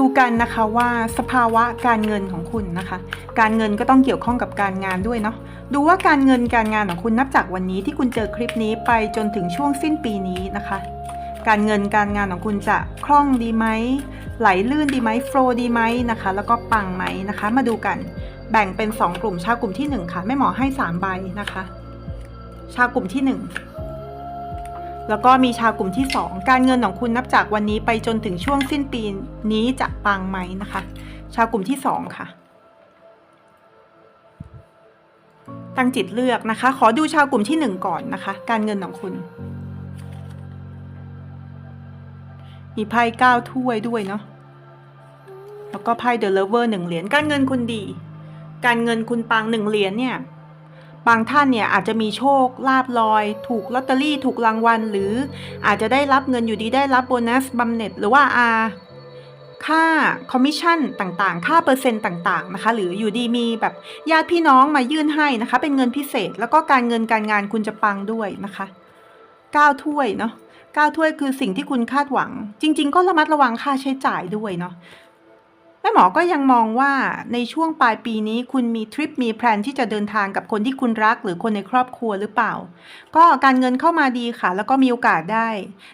ดูกันนะคะว่าสภาวะการเงินของคุณนะคะ การเงินก็ต้องเกี่ยวข้องกับการงานด้วยเนาะดูว่าการเงินการงานของคุณนับจากวันนี้ที่คุณเจอคลิปนี้ไปจนถึงช่วงสิ้นปีนี้นะคะ การเงินการงานของคุณจะคล่องดีไหมไหลลื่นดีไหมโฟลดีไหมนะคะ แล้วก็ปังไหมนะคะ มาดูกัน แบ่งเป็น 2 กลุ่มชาวกลุ่มที่ 1 ค่ะแม่หมอให้ 3 ใบนะคะ ชาวกลุ่มที่ 1 แล้วก็มีชาวกลุ่มที่ 2 การเงินของคุณนับจากวันนี้ไปจนถึงช่วงสิ้นปีนี้จะปังไหมนะคะ ชาวกลุ่มที่ 2 ค่ะ ตั้งจิตเลือกนะคะ ขอดูชาวกลุ่มที่ 1 ก่อนนะคะ การเงินของคุณ มีไพ่เก้าถ้วยด้วยเนาะแล้วก็ไพ่เดอะเลเวอร์หนึ่งเหรียญการเงินคุณดี การเงินคุณปังหนึ่งเหรียญเนี่ย บางท่านเนี่ยอาจจะมีโชคลาบลอย ถูกลอตเตอรี่ถูกรางวัล หรืออาจจะได้รับเงินอยู่ดีได้รับโบนัสบำเหน็จหรือว่าอาค่าคอมมิชชั่นต่างๆ ค่าเปอร์เซ็นต์ต่างๆนะคะ หรืออยู่ดีมีแบบญาติพี่น้องมายื่นให้นะคะ เป็นเงินพิเศษ แล้วก็การเงินการงานคุณจะปังด้วยนะคะเก้าถ้วยเนาะเก้าถ้วยคือสิ่งที่คุณคาดหวัง จริง ๆ ก็ระมัดระวังค่าใช้จ่ายด้วยเนาะ แม่หมอก็ยังมองว่าในช่วงปลายปีนี้คุณมีทริปมีแพลนที่จะเดินทางกับคนที่คุณรักหรือคนในครอบครัวหรือเปล่า ก็การเงินเข้ามาดีค่ะ แล้วก็มีโอกาสได้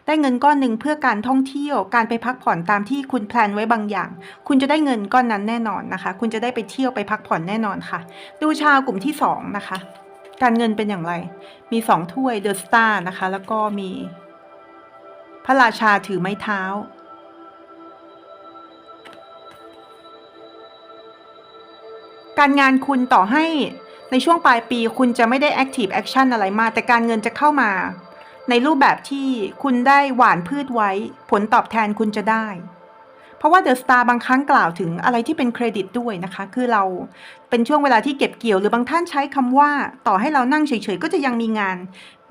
ได้เงินก้อนหนึ่งเพื่อการท่องเที่ยว การไปพักผ่อนตามที่คุณแพลนไว้บางอย่าง คุณจะได้เงินก้อนนั้นแน่นอนนะคะ คุณจะได้ไปเที่ยวไปพักผ่อนแน่นอนค่ะ ดูชาวกลุ่มที่สองนะคะ การเงินเป็นอย่างไร มีสองถ้วยเดอะสตาร์นะคะ แล้วก็มี พระราชาถือไม้เท้า การงานคุณต่อให้ในช่วงปลายปีคุณจะไม่ได้ Active Action อะไรมาก แต่การเงินจะเข้ามา ในรูปแบบที่คุณได้หว่านพืชไว้ ผลตอบแทนคุณจะได้ เพราะว่าเดอะสตาร์บางครั้งกล่าวถึงอะไรที่เป็นเครดิตด้วยนะคะ คือเราเป็นช่วงเวลาที่เก็บเกี่ยวหรือบางท่านใช้คำว่า ต่อให้เรานั่งเฉยๆก็จะยังมีงาน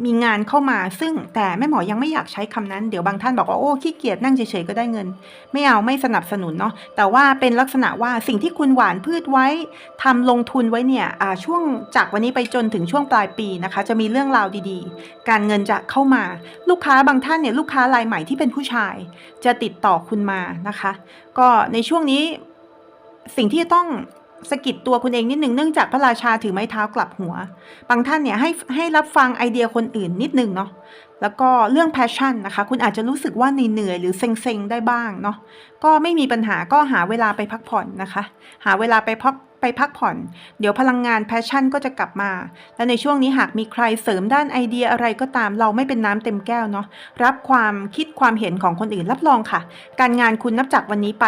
มีงานเข้ามา ซึ่งแต่แม่หมอยังไม่อยากใช้คำนั้นเดี๋ยวบางท่านบอกว่าโอ้ขี้เกียจนั่งเฉยๆก็ได้เงิน ไม่เอาไม่สนับสนุนเนาะแต่ว่าเป็นลักษณะว่าสิ่งที่คุณหวานพืชไว้ทำลงทุนไว้เนี่ยช่วงจากวันนี้ไปจนถึงช่วงปลายปีนะคะ จะมีเรื่องราวดีๆ การเงินจะเข้ามา ลูกค้าบางท่านเนี่ยลูกค้ารายใหม่ที่เป็นผู้ชาย จะติดต่อคุณมานะคะ ก็ในช่วงนี้สิ่งที่ต้อง สะกิดตัวคุณเองนิดหนึ่งเนื่องจากพระราชาถือไม้เท้ากลับหัว บางท่านเนี่ยให้ให้รับฟังไอเดียคนอื่นนิดหนึ่งเนาะแล้วก็เรื่อง passion นะคะ คุณอาจจะรู้สึกว่าเหนื่อยหรือเซ็งๆได้บ้างเนาะก็ไม่มีปัญหาก็หาเวลาไปพักผ่อนนะคะ หาเวลาไปพักไปพักผ่อน เดี๋ยวพลังงาน passion ก็จะกลับมา และในช่วงนี้หากมีใครเสริมด้านไอเดียอะไรก็ตาม เราไม่เป็นน้ำเต็มแก้วเนาะรับความคิดความเห็นของคนอื่นรับรองค่ะ การงานคุณนับจากวันนี้ไป